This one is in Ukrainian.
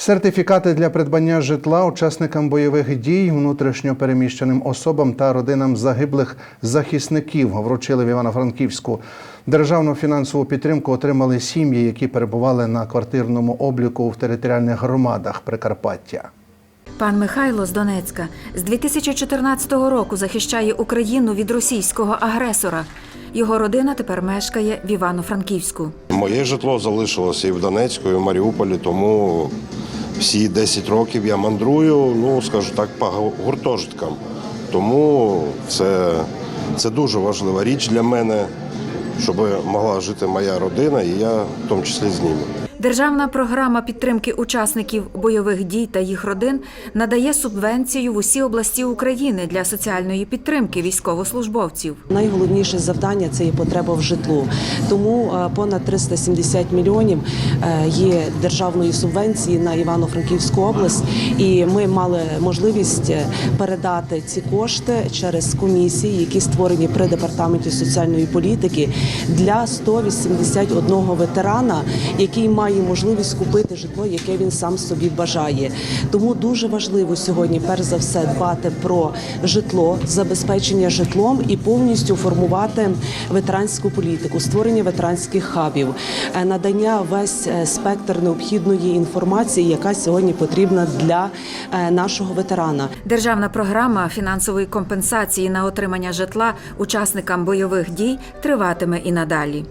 Сертифікати для придбання житла учасникам бойових дій, внутрішньо переміщеним особам та родинам загиблих захисників вручили в Івано-Франківську. Державну фінансову підтримку отримали сім'ї, які перебували на квартирному обліку в територіальних громадах Прикарпаття. Пан Михайло з Донецька з 2014 року захищає Україну від російського агресора. Його родина тепер мешкає в Івано-Франківську. Моє житло залишилося і в Донецьку, і в Маріуполі, тому всі 10 років я мандрую, ну скажу так, по гуртожиткам. Тому це, це дуже важлива річ для мене, щоб могла жити моя родина, і я в тому числі з ними. Державна програма підтримки учасників бойових дій та їх родин надає субвенцію в усі області України для соціальної підтримки військовослужбовців. Найголовніше завдання це є потреба в житлу. Тому е, понад 370 мільйонів е, є державної субвенції на Івано-Франківську область, і ми мали можливість е, передати ці кошти через комісії, які створені при департаменті соціальної політики для 181 ветерана, який має можливість купити житло, яке він сам собі бажає. Тому дуже важливо сьогодні, перш за все, дбати про житло, забезпечення житлом і повністю формувати ветеранську політику, створення ветеранських хабів, е, надання весь е, спектр необхідної інформації, яка сьогодні потрібна для е, нашого ветерана. Державна програма фінансової компенсації на отримання житла учасникам бойових дій триватиме і надалі.